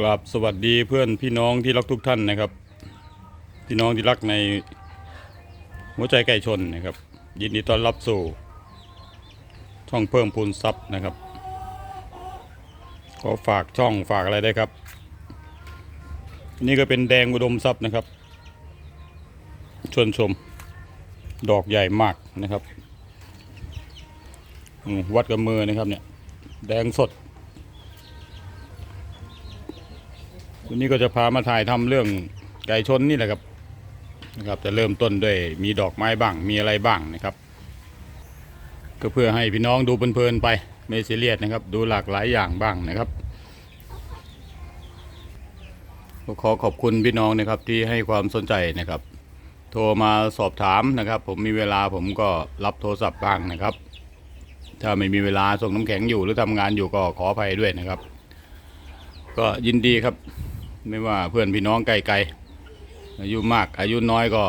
กราบสวัสดีเพื่อนพี่น้องที่รักทุกท่านนะครับ พี่น้องที่รักในหัวใจไก่ชนนะครับ ยินดีต้อนรับสู่ ช่องเพิ่มพูนทรัพย์นะครับ ขอฝากช่องฝากอะไรได้ครับ นี่ก็เป็นแดงอุดมทรัพย์นะครับ ชวนชมดอกใหญ่มากนะครับวัดกับมือนะครับเนี่ยแดงสด วันนี้ก็จะพามาถ่ายทำเรื่องไก่ชนนี่แหละครับนะครับจะเริ่มต้นด้วยมีดอกไม้บ้างมีอะไรบ้างนะครับ ก็เพื่อให้พี่น้องดูเพลินๆไปไม่ซีเรียสนะครับ ดูหลากหลายอย่างบ้างนะครับก็ขอขอบคุณพี่น้องนะครับที่ให้ความสนใจนะครับ โทรมาสอบถามนะครับ ผมมีเวลาผมก็รับโทรศัพท์บ้างนะครับ ถ้าไม่มีเวลาส่งน้ำแข็งอยู่หรือทำงานอยู่ก็ขออภัยด้วยนะครับ ก็ยินดีครับ ไม่ว่าเพื่อนพี่น้องไกลๆอายุมากอายุน้อยก็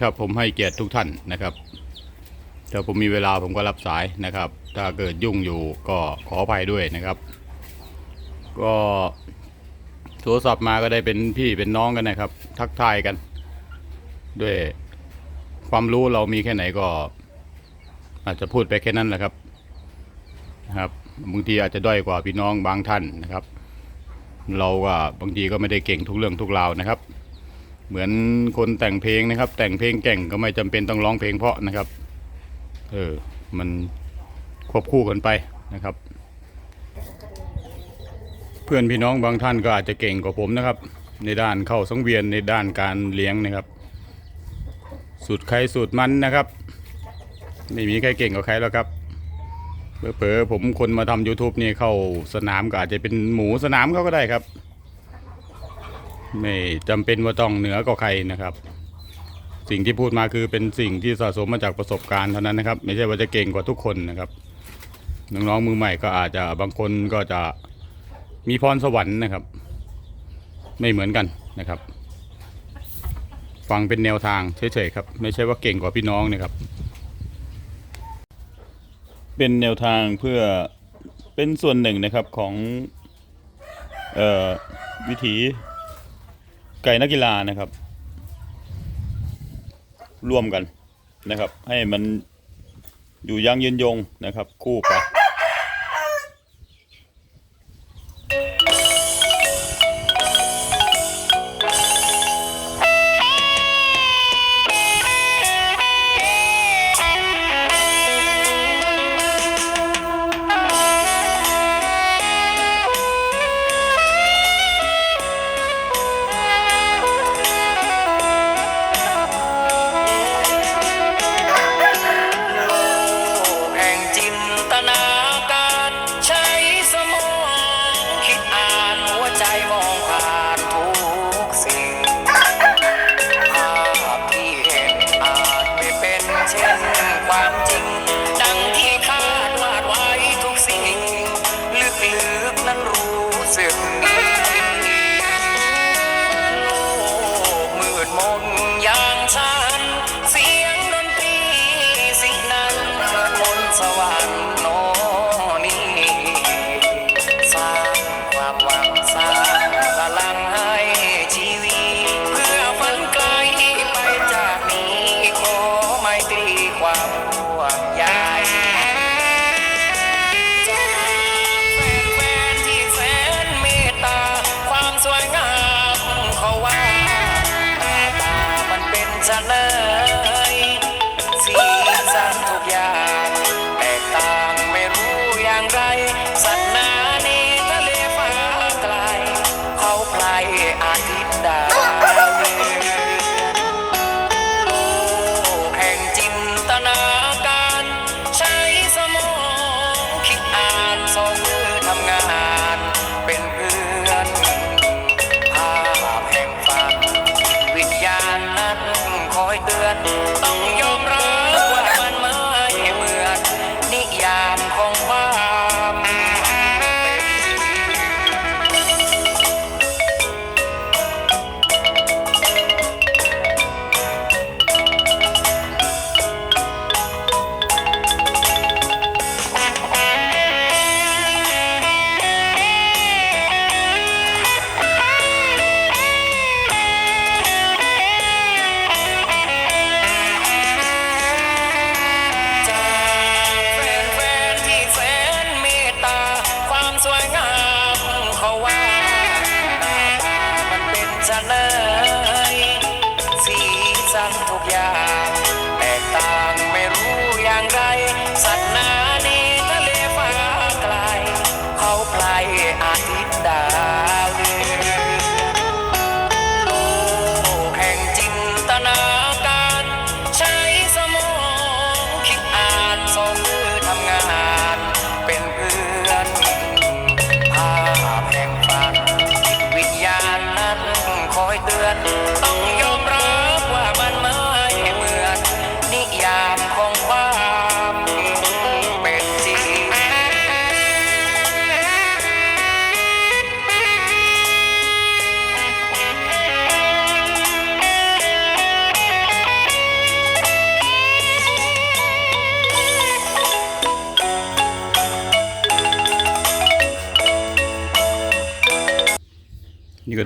ครับผมให้เกียรติทุกท่านนะครับถ้าผมมีเวลาผมก็รับสายนะครับ ถ้าเกิดยุ่งอยู่ก็ขออภัยด้วยนะครับ ก็โทรศัพท์มาก็ได้เป็นพี่เป็นน้องกันนะครับ ทักทายกัน ด้วยความรู้เรามีแค่ไหนก็ อาจจะพูดไปแค่นั้นแหละครับนะครับบางทีอาจจะด้อยกว่าพี่น้องบางท่านนะครับ เราก็บางทีก็ไม่ได้เก่งทุกเรื่องทุกราวนะครับ เหมือนคนแต่งเพลงนะครับ แต่งเพลงเก่งก็ไม่จำเป็นต้องร้องเพลงเพราะนะครับ เออ มันควบคู่กันไปนะครับ เพื่อนพี่น้องบางท่านก็อาจจะเก่งกว่าผมนะครับ ในด้านเข้าสังเวียนในด้านการเลี้ยงนะครับสูตรใครสูตรมันนะครับ ไม่มีใครเก่งกว่าใครแล้วครับ เผลอๆผมคนมาทำ YouTube นี่เข้าสนามก็อาจจะเป็นหมูสนามเขาก็ได้ครับ ไม่จำเป็นว่าต้องเหนือกว่าใครนะครับ สิ่งที่พูดมาคือเป็นสิ่งที่สะสมมาจากประสบการณ์เท่านั้นนะครับ ไม่ใช่ว่าจะเก่งกว่าทุกคนนะครับน้องๆมือใหม่ก็อาจจะบางคนก็จะมีพรสวรรค์นะครับ ไม่เหมือนกันนะครับ ฟังเป็นแนวทางเฉยๆครับ ไม่ใช่ว่าเก่งกว่าพี่น้องนะครับ เป็นแนวทางเพื่อเป็นส่วนหนึ่งนะครับของออวิถีไก่นักกีฬานะครับ ร่วมกันนะครับ ให้มันอยู่ยั่งยืนยงนะครับ คู่ไป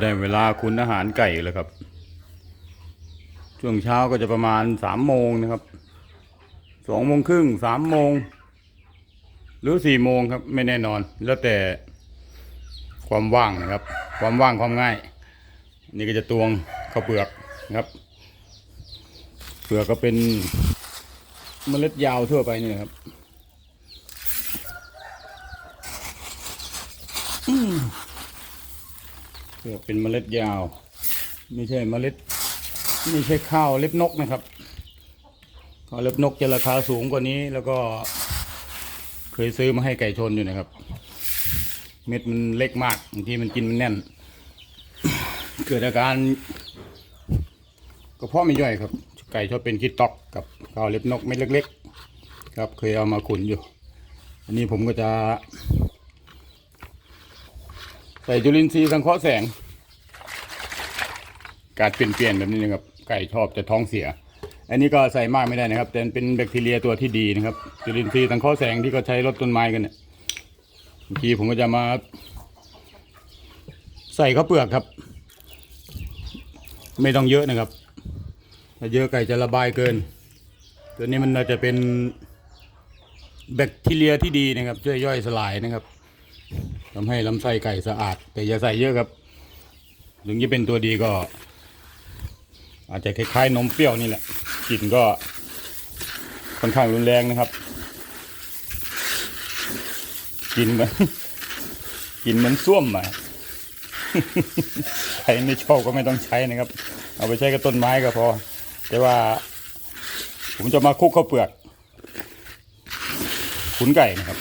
ได้เวลาคุณอาหารไก่แล้วครับ ช่วงเช้าก็จะประมาณสามโมงนะครับสองโมงครึ่งสามโมง หรือสี่โมงครับ ไม่แน่นอน แล้วแต่ความว่างนะครับ ความว่างความง่าย นี่ก็จะตวงข้าวเปลือกนะครับ เปลือกก็เป็นเมล็ดยาวทั่วไปนี่นะครับ เปลือกเป็นเมล็ดยาว ไม่ใช่เมล็ดไม่ใช่ข้าวเล็บนกนะครับข้าวเล็บนกจะราคาสูงกว่านี้แล้วก็เคยซื้อมาให้ไก่ชนอยู่นะครับ เม็ดมันเล็กมากบางทีมันกินมันแน่น เกิดอาการกระเพาะไม่ย่อยครับ ไก่ชอบเป็นขี้ตอกกับข้าวเล็บนกเม็ดเล็ก ๆ ครับเคยเอามาขุนอยู่ อันนี้ผมก็จะ ใส่จุลินทรีย์สังเคราะห์แสง การเปลี่ยนเปลี่ยนแบบนี้นะครับ ไก่ชอบจะท้องเสีย อันนี้ก็ใส่มากไม่ได้นะครับ แต่เป็นแบคทีเรียตัวที่ดีนะครับ จุลินทรีย์สังเคราะห์แสงที่เขาใช้ลดต้นไม้กันเนี่ยบางทีผมก็จะมา ใส่ข้าวเปลือกครับ ไม่ต้องเยอะนะครับถ้าเยอะไก่จะระบายเกิน ตัวนี้มันจะเป็นแบคทีเรียที่ดีนะครับ ช่วยย่อยสลายนะครับ ทำให้ลำไส้ไก่สะอาด แต่อย่าใส่เยอะครับ ถึงจะเป็นตัวดีก็ อาจจะคล้ายๆนมเปรี้ยวนี่แหละกลิ่นก็ค่อนข้างรุนแรงนะครับกลิ่นเหมือนกลิ่นเหมือนส้วมอะใครไม่ชอบก็ไม่ต้องใช้นะครับ เอาไปใช้กับต้นไม้ก็พอ แต่ว่า ผมจะมาคุกข้าวเปลือกขุนไก่นะครับ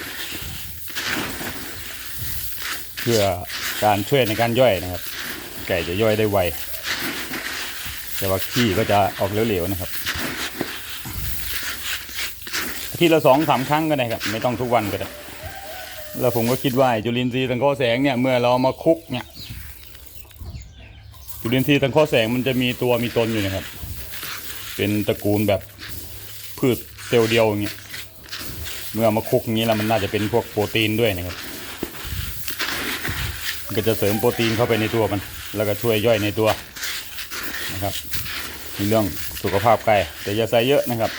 พื่อการช่วยในการย่อยนะครับ ไก่จะย่อยได้ไวแต่ว่าขี้ก็จะออกเหลวๆนะครับทีละสองสามครั้งก็ได้ครับ ไม่ต้องทุกวันก็ได้แล้วผมก็คิดว่าจุลินทรีย์สังเคราะห์แสงเนี่ยเมื่อเรามาคุกเนี่ยจุลินทรีย์สังเคราะห์แสงมันจะมีตัวมีตนอยู่นะครับ เป็นตระกูลแบบพืชเซลล์เดียวอย่างเงี้ยเมื่อมาคุกอย่างนี้แล้วมันน่าจะเป็นพวกโปรตีนด้วยนะครับ ก็จะเสริมโปรตีนเข้าไปในตัวมัน แล้วก็ช่วยย่อยในตัวนะครับในเรื่องสุขภาพไก่แต่อย่าใส่เยอะนะครับ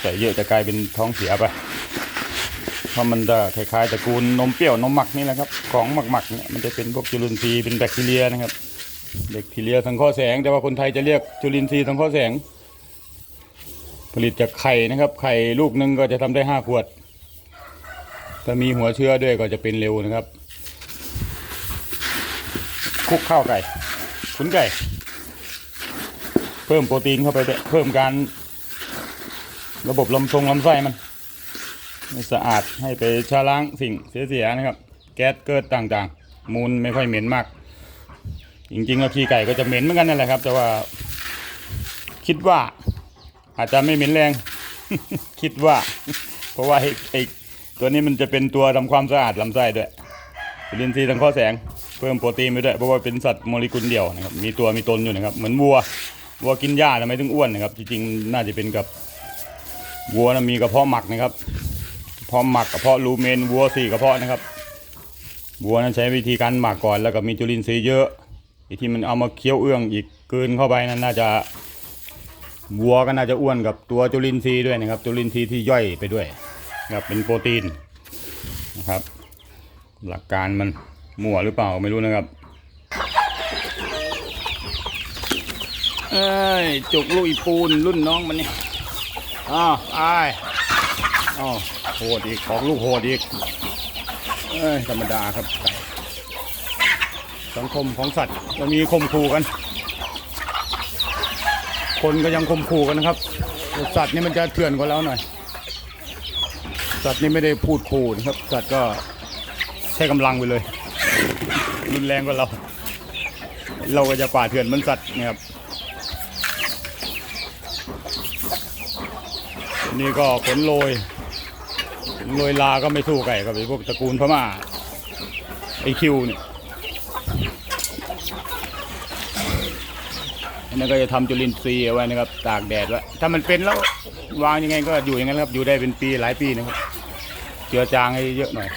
ใส่เยอะจะกลายเป็นท้องเสียไปเพราะมันจะคล้ายๆตระกูลนมเปรี้ยวนมหมักนี่แหละครับ ของหมักๆเนี่ยมันจะเป็นพวกจุลินทรีย์เป็นแบคทีเรียนะครับแบคทีเรียสังเคราะห์แสง แต่ว่าคนไทยจะเรียกจุลินทรีย์สังเคราะห์แสง ผลิตจากไข่นะครับไข่ลูกหนึ่งก็จะทำได้ห้าขวดถ้ามีหัวเชื้อด้วยก็จะเป็นเร็วนะครับ คุกข้าวไก่ขุนไก่ เพิ่มโปรตีนเข้าไปด้วยเพิ่มการ ระบบลำทรงลำไส้มันให้สะอาดให้ไปชะล้างสิ่งเสียๆนะครับ แก๊สเกิดต่างๆ มูลไม่ค่อยเหม็นมาก จริงๆแล้วขี้ไก่ก็จะเหม็นเหมือนกันนั่นแหละครับ แต่ว่า คิดว่า อาจจะไม่เหม็นแรง คิดว่า เพราะว่าไอ้ตัวนี้มันจะเป็นตัวทำความสะอาดลำไส้ด้วยจุลินทรีทางข้อแสง เพิ่มโปรตีนไปด้วยเพราะว่าเป็นสัตว์โมเลกุลเดียวนะครับมีตัวมีตนอยู่นะครับเหมือนวัววัวกินหญ้าทำไมถึงอ้วนนะครับ จริงๆน่าจะเป็นกับวัวนะมีกระเพาะหมักนะครับกระเพาะหมักกระเพาะลูเมนวัวสี่กระเพาะนะครับวัวนั้นใช้วิธีการหมักก่อน แล้วก็มีจุลินทรีย์เยอะไอ้ที่มันเอามาเคี้ยวเอื้องอีกเกินเข้าไปนั้นน่าจะวัวก็น่าจะอ้วนกับตัวจุลินทรีย์ด้วยนะครับ จุลินทรีย์ที่ย่อยไปด้วยนะครับเป็นโปรตีนนะครับ หลักการมัน มั่วหรือเปล่าไม่รู้นะครับ เอ้ยจุกลูกอีปูนรุ่นน้องมันนี่อ้าวอายอ้าวโหดอีกของลูกโหดอีกเอ้ยธรรมดาครับไก่สังคมของสัตว์จะมีข่มขู่กัน คนก็ยังข่มขู่กันนะครับแต่สัตว์นี่มันจะเถื่อนกว่าเราหน่อย สัตว์นี่ไม่ได้พูดขู่นะครับ สัตว์ก็ใช้กำลังไปเลย รุนแรงกว่าเรา เราก็จะป่าเถื่อนมันสัตว์นะครับ นี่ก็ขนโรยโรยลาก็ไม่สู้ไก่กับไอ้พวกตระกูลพม่าไอคิวเนี่ยอันนั้นก็จะทำจุลินทรีย์เอาไว้นะครับ ตากแดดไว้ถ้ามันเป็นแล้ววางยังไงก็อยู่อย่างนั้นครับ อยู่ได้เป็นปีหลายปีนะครับ เจือจางให้เยอะหน่อย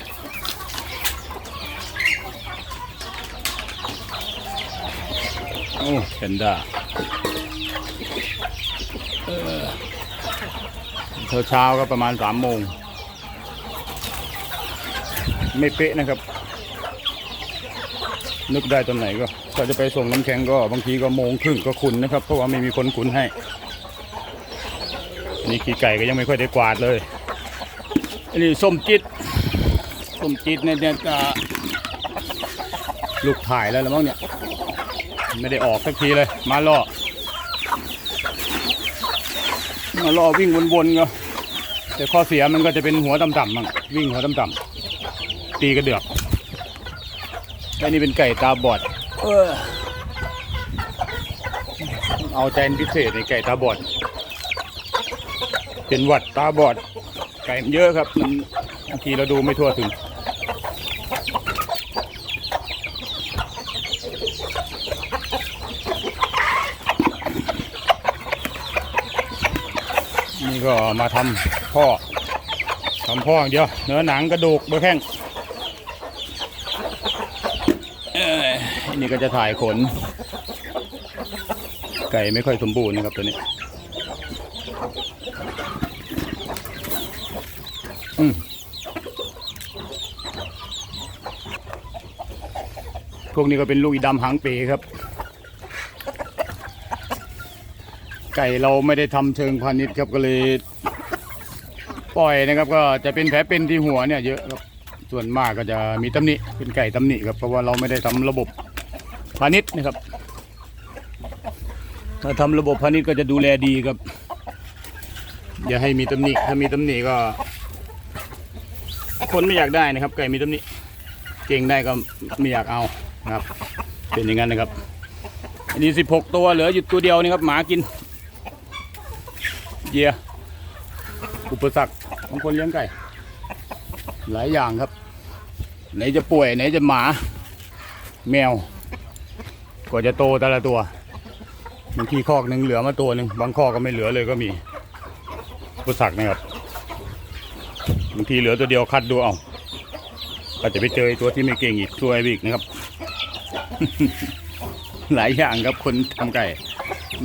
โอ้เพนด้าเช้าเช้าก็ประมาณสามโมง ไม่เป๊ะนะครับ นึกได้ตอนไหนก็ถ้าจะไปส่งน้ำแข็งก็บางทีก็โมงครึ่งก็ขุนนะครับ เพราะว่าไม่มีคนขุนให้ นี่ขี้ไก่ก็ยังไม่ค่อยได้กวาดเลยอันนี้ส้มจิตส้มจิตเนี่ยเนี่ยจะลูกถ่ายแล้วละมั้งเนี่ย ไม่ได้ออกสักทีเลย มาล่อ มาล่อวิ่งวนๆก็แต่ข้อเสียมันก็จะเป็นหัวต่ำๆมั่งวิ่งหัวต่ำๆตีกระเดือกไอ้นี่เป็นไก่ตาบอด เออ เอาใจพิเศษในไก่ตาบอด เป็นหวัดตาบอด ไก่มันเยอะครับมันบางทีเราดูไม่ทั่วถึง ก็มาทำพ่อทำพ่ออย่างเดียว เนื้อหนังกระดูกเบอร์แข้งเอ้ยอันนี่ก็จะถ่ายขน ไก่ไม่ค่อยสมบูรณ์นะครับตัวนี้อืมพวกนี้ก็เป็นลูกอีดำหางเปครับ ไก่เราไม่ได้ทำเชิงพาณิชย์ครับก็เลย ปล่อยนะครับ ก็จะเป็นแผลเป็นที่หัวเนี่ยเยอะครับส่วนมากก็จะมีตำหนิเป็นไก่ตำหนิครับเพราะว่าเราไม่ได้ทำระบบพาณิชย์นะครับ ถ้าทำระบบพาณิชย์ก็จะดูแลดีครับ อย่าให้มีตำหนิถ้ามีตำหนิก็ คนไม่อยากได้นะครับ ไก่มีตำหนิเก่งได้ก็ไม่อยากเอานะครับ เป็นอย่างนั้นนะครับอันนี้สิบหกตัวเหลืออยู่ตัวเดียวนี่ครับหมากิน เยียอุ ปสรรคของคนเลี้ยงไก่ หลายอย่างครับ ไหนจะป่วยไหนจะหมา แมวกว่าจะโตแต่ละตัวบางทีคอกหนึ่งเหลือมาตัวหนึ่งบางคอกก็ไม่เหลือเลยก็มีอุปสรรคนะครับบางทีเหลือตัวเดียวคัดดูเอาก็จะไปเจอไอ้ตัวที่ไม่เก่งอีกตัวไอ้บิ๊กนะครับ หลายอย่างครับคนทำไก่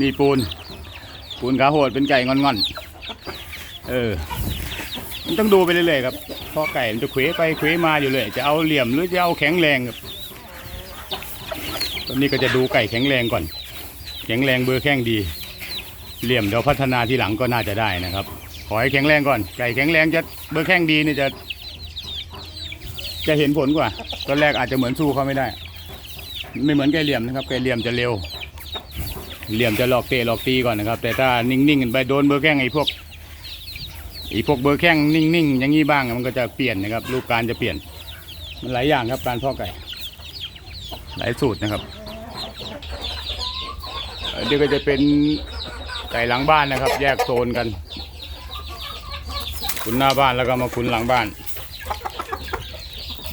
นี่ปูน ปูนขาโหดเป็นไก่งอนๆ เออมันต้องดูไปเรื่อยๆครับเพราะไก่มันจะเควไปเควมาอยู่เลยจะเอาเหลี่ยมหรือจะเอาแข็งแรงครับตอนนี้ก็จะดูไก่แข็งแรงก่อน แข็งแรงเบอร์แข้งดี เหลี่ยมเดี๋ยวพัฒนาทีหลังก็น่าจะได้นะครับ ขอให้แข็งแรงก่อน ไก่แข็งแรงจะเบอร์แข้งดีเนี่ยจะ จะเห็นผลกว่า ตอนแรกอาจจะเหมือนสู้เขาไม่ได้ ไม่เหมือนไก่เหลี่ยมนะครับ ไก่เหลี่ยมจะเร็ว เหลี่ยมจะหลอกเตะหลอกตีก่อนนะครับ แต่ถ้านิ่งๆกันไปโดนเบอร์แข้งไอ้พวก อ้พวกเบอร์แข้งนิ่งๆอย่างนี้บ้างมันก็จะเปลี่ยนนะครับรูปการจะเปลี่ยน มันหลายอย่างครับการเพาะไก่ หลายสูตรนะครับเอ่อเดี๋ยวก็จะเป็นไก่หลังบ้านนะครับ แยกโซนกันขุนหน้าบ้านแล้วก็มาขุนหลังบ้าน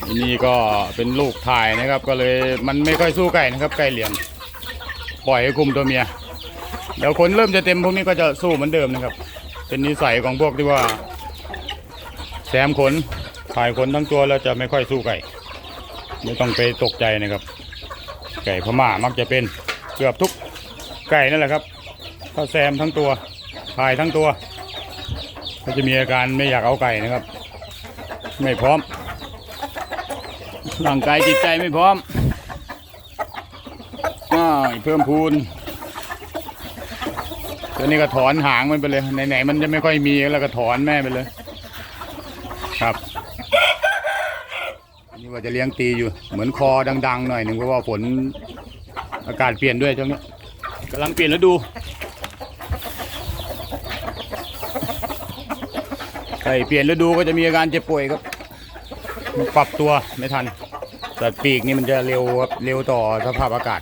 อันนี่ก็เป็นลูกถ่ายนะครับ ก็เลยมันไม่ค่อยสู้ไก่นะครับ ไก่เหลี่ยมปล่อยให้คุมตัวเมียเดี๋ยวคนเริ่มจะเต็มพวกนี้ก็จะสู้เหมือนเดิมนะครับ เป็นนิสัยของพวกที่ว่า แซมขนถ่ายขนทั้งตัวแล้วจะไม่ค่อยสู้ไก่ ไม่ต้องไปตกใจนะครับ ไก่พม่ามักจะเป็นเกือบทุกไก่นั่นแหละครับ ถ้าแซมทั้งตัวถ่ายทั้งตัว ก็จะมีอาการไม่อยากเอาไก่นะครับ ไม่พร้อมร่างกายจิตใจไม่พร้อมอ้าเพิ่มพูน ตัวนี้ก็ถอนหางมันไปเลยไหนๆมันจะไม่ค่อยมีแล้วก็ถอนแม่ไปเลย ครับอันนี่ว่าจะเลี้ยงตีอยู่ เหมือนคอดัง ๆ หน่อยหนึ่งเพราะว่าฝนอากาศเปลี่ยนด้วยช่วงนี้กำลังเปลี่ยนฤดูไก่เปลี่ยนฤดูก็จะมีอาการเจ็บป่วยครับ ปรับตัวไม่ทันสัตว์ปีกนี่มันจะเร็วครับเร็วต่อสภาพอากาศ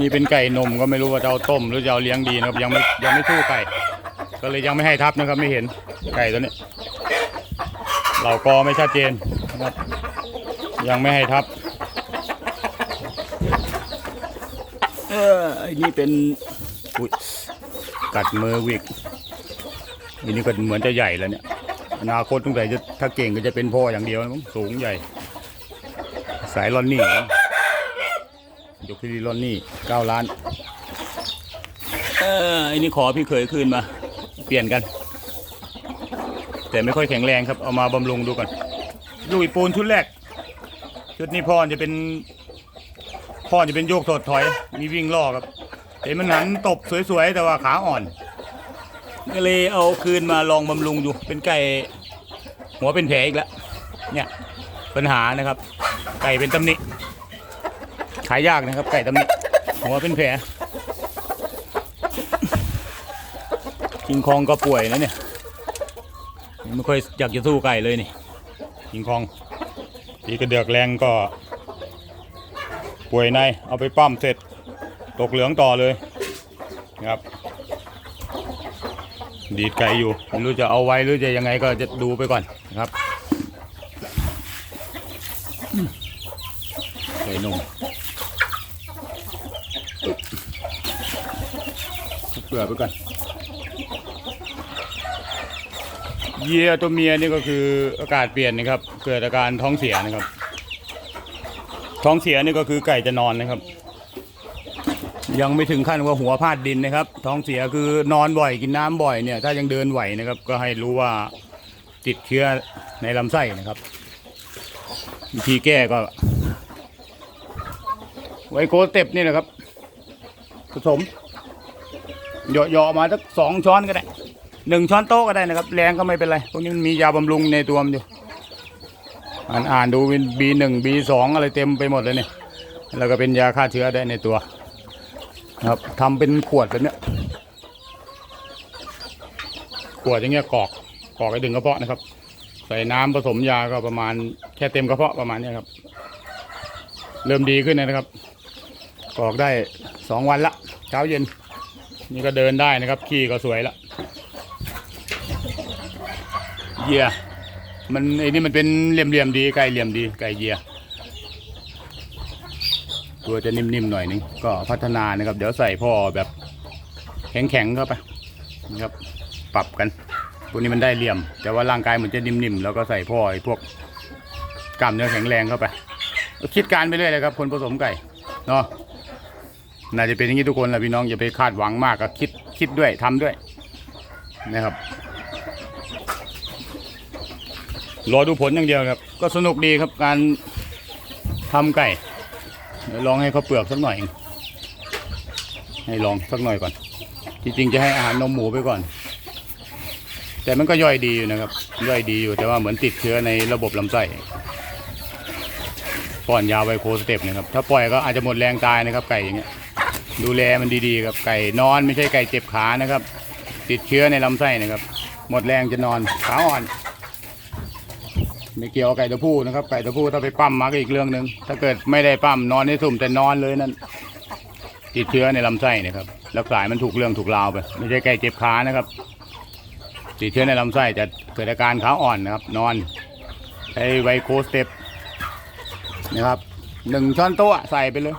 นี่เป็นไก่นมก็ไม่รู้ว่าจะเอาต้มหรือจะเอาเลี้ยงดีนะครับยังไม่ยังไม่สู้ไก่ ก็เลยยังไม่ให้ทับนะครับไม่เห็นไก่ตัวนี้เราก็ไม่ชัดเจนนะครับยังไม่ให้ทับ เออไอ้นี่เป็นอุ๊ยกัดมือวิกอันนี้ก็เหมือนจะใหญ่แล้วเนี่ยอนาคตตั้งแต่จะถ้าเก่งก็จะเป็นพ่ออย่างเดียวนะมั้งสูงใหญ่ สายลอนนี่นะ ยกที่ลอนนี่เก้าล้าน เออไอ้นี่ขอพี่เคยคืนมา เปลี่ยนกัน แต่ไม่ค่อยแข็งแรงครับ เอามาบำรุงดูก่อนลุยปูนชุดแรก ชุดนี้พ่อจะเป็นพ่อจะเป็นโยกถดถอย มีวิ่งล่อครับเห็นมันหันตบสวยๆ แต่ว่าขาอ่อนก็เลยเอาคืนมาลองบำรุงดูเป็นไก่หัวเป็นแผลอีกแล้วเนี่ยปัญหานะครับ ไก่เป็นตำหนิายยากนะครับไก่ตำหนิหัวเป็นแผลคิงคองก็ป่วยนะเนี่ยไม่ค่อยอยากจะสู้ไก่เลยนี่คิงคองตีกระเดือกแรงก็ ป่วยในเอาไปปั้มเสร็จตกเหลืองต่อเลยนะครับ ดีดไก่อยู่ไม่รู้จะเอาไว้หรือจะยังไงก็จะดูไปก่อนนะครับอืมไก่นุ่ม เปลือไปก่อนเยียตัวเมียนี่ก็คืออากาศเปลี่ยนนะครับ เกิดอาการท้องเสียนะครับ ท้องเสียนี่ก็คือไก่จะนอนนะครับ ยังไม่ถึงขั้นว่าหัวพาดดินนะครับ ท้องเสียคือนอนบ่อยกินน้ำบ่อยเนี่ย ถ้ายังเดินไหวนะครับ ก็ให้รู้ว่าติดเชื้อในลำไส้นะครับวิธีแก้ก็ ไวโกสเต็ปนี่นะครับ ผสม เหยาะๆมาสักสองช้อนก็ได้หนึ่งช้อนโต๊ะก็ได้นะครับ แรงก็ไม่เป็นไร พวกนี้มันมียาบำรุงในตัวมันอยู่ อ่านอ่านดูเป็นบีหนึ่งบีสองอะไรเต็มไปหมดเลยเนี่ย แล้วก็เป็นยาฆ่าเชื้อได้ในตัวครับทำเป็นขวดแบบเนี้ยขวดอย่างเงี้ยกรอกกรอกให้ดึงกระเพาะนะครับ ใส่น้ำผสมยาก็ประมาณแค่เต็มกระเพาะประมาณเนี้ยครับ เริ่มดีขึ้นนะครับกรอกได้สองวันละเช้าเย็น นี่ก็เดินได้นะครับ ขี่ก็สวยละเหยียมันไอ้นี่มันเป็นเหลี่ยมๆดีไก่เหลี่ยมดีไก่เหยียตัวจะนิ่มๆหน่อยนึงก็พัฒนานะครับ เดี๋ยวใส่พ่อแบบแข็งๆเข้าไปนะครับปรับกันพวกนี้มันได้เหลี่ยม แต่ว่าร่างกายเหมือนจะนิ่มๆแล้วก็ใส่พ่อไอ้พวกกล้ามเนื้อแข็งแรงเข้าไป คิดการไปเรื่อยเลยครับ คนผสมไก่เนาะ น่าจะเป็นอย่างนี้ทุกคนแหละพี่น้องอย่าไปคาดหวังมากก็คิดคิดด้วยทำด้วยนะครับรอดูผลอย่างเดียวครับ ก็สนุกดีครับการทำไก่เดี๋ยวลองให้เขาเปลือกสักหน่อย ให้ลองสักหน่อยก่อน จริงๆจะให้อาหารนมหมูไปก่อน แต่มันก็ย่อยดีอยู่นะครับ ย่อยดีอยู่แต่ว่าเหมือนติดเชื้อในระบบลำไส้ป้อนยาไวโคสเต็ปนะครับ ถ้าปล่อยก็อาจจะหมดแรงตายนะครับไก่อย่างเงี้ย ดูแลมันดีๆครับไก่นอนไม่ใช่ไก่เจ็บขานะครับ ติดเชื้อในลำไส้นะครับ หมดแรงจะนอนขาอ่อน ไม่เกี่ยวกับไก่ตัวผู้นะครับ ไก่ตัวผู้ถ้าไปปั้มมาก็อีกเรื่องหนึ่งถ้าเกิดไม่ได้ปั้มนอนในสุ่มแต่นอนเลยนั่นติดเชื้อในลำไส้นะครับแล้วกลายมันถูกเรื่องถูกราวไปไม่ใช่ไก่เจ็บขานะครับ ติดเชื้อในลำไส้จะเกิดอาการขาอ่อนนะครับ นอนใช้ไวโคสเต็ปนะครับหนึ่งช้อนโต๊ะใส่ไปเลย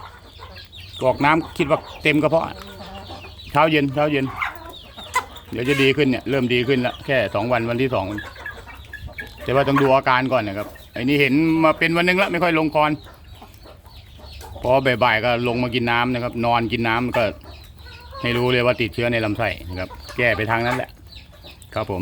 กรอกน้ำคิดว่าเต็มกระเพาะเช้าเย็นเช้าเย็น เดี๋ยวจะดีขึ้นเนี่ยเริ่มดีขึ้นแล้วแค่สองวันวันที่สองแต่ว่าต้องดูอาการก่อนนะครับไอ้นี่เห็นมาเป็นวันหนึงแล้วไม่ค่อยลงคอนพอบ่ายๆก็ลงมากินน้ำนะครับ นอนกินน้ำก็ให้รู้เลยว่าติดเชื้อในลำไส้นะครับ แก้ไปทางนั้นแหละ ครับผม